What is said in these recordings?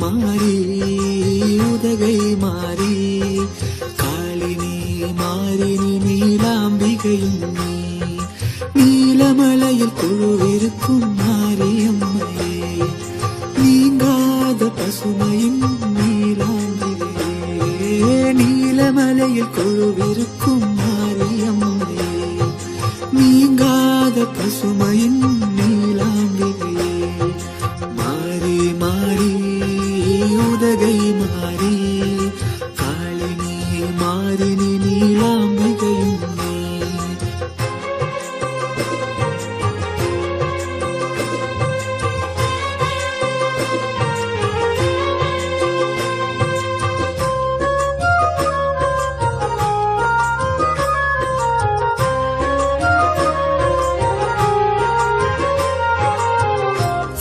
மாறி உதகை மாறி காளினி மாறினி நீலாம்பிகையும். நீ நீலமலையில் குழுவிருக்கும் மாரியம்மையே. நீங்காத பசுமையும் நீலாம்பிகையே. நீலமலையில் குழுவிருக்கும் மாரியம்மையே. நீங்காத பசுமையின்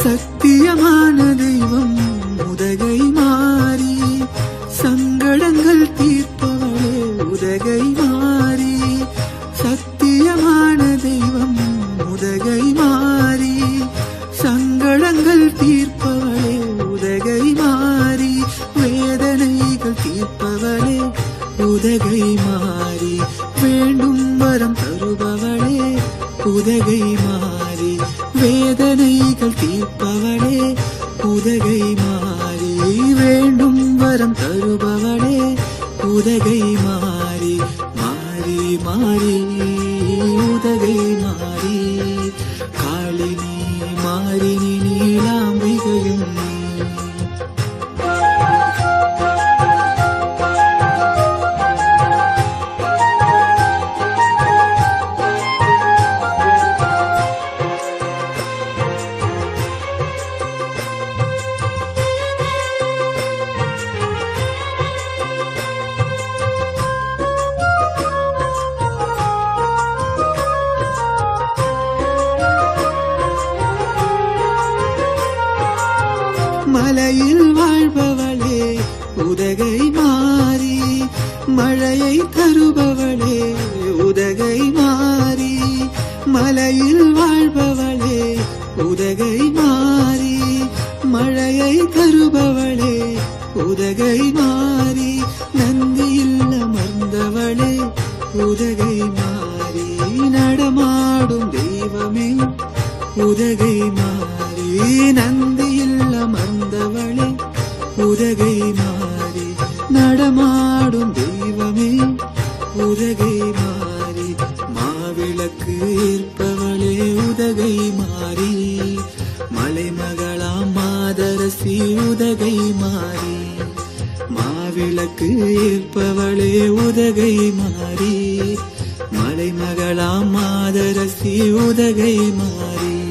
சத்தியமான தெய்வம் உதகை மா உதகை மாறி மாறி மாறி மலையில் வாழ்பவளே உதகை மாறி மழையை தருபவளே உதகை மாறி மலையில் வாழ்பவளே உதகை மாறி மழையை தருபவளே உதகை மாறி நந்தியில் அமர்ந்தவளே உதகை மாறி நடமாடும் தெய்வமே உதகை நடமாடும் தெய்வமே உதகை மாறி மாவிளக்கு ஏற்பவளே உதகை மாறி மலைமகளாம் மாதரசி உதகை மாறி மாவிளக்கு ஏற்பவளே உதகை மாறி மலைமகளாம் மாதரசி உதகை மாறி.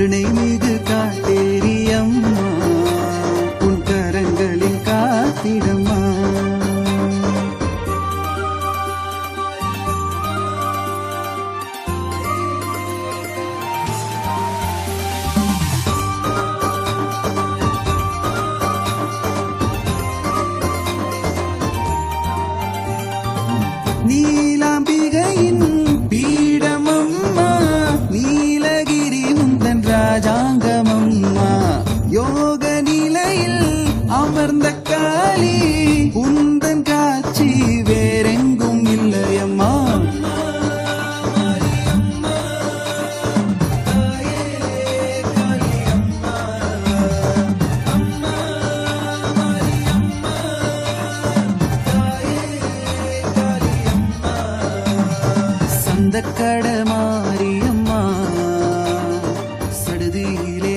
கருணை மிகு காட்டேரி அம்மா உன் கரங்களில் காத்திடம்மா. நீலாம்பிகையின் കടമാരിയമ്മ സടതിയിലെ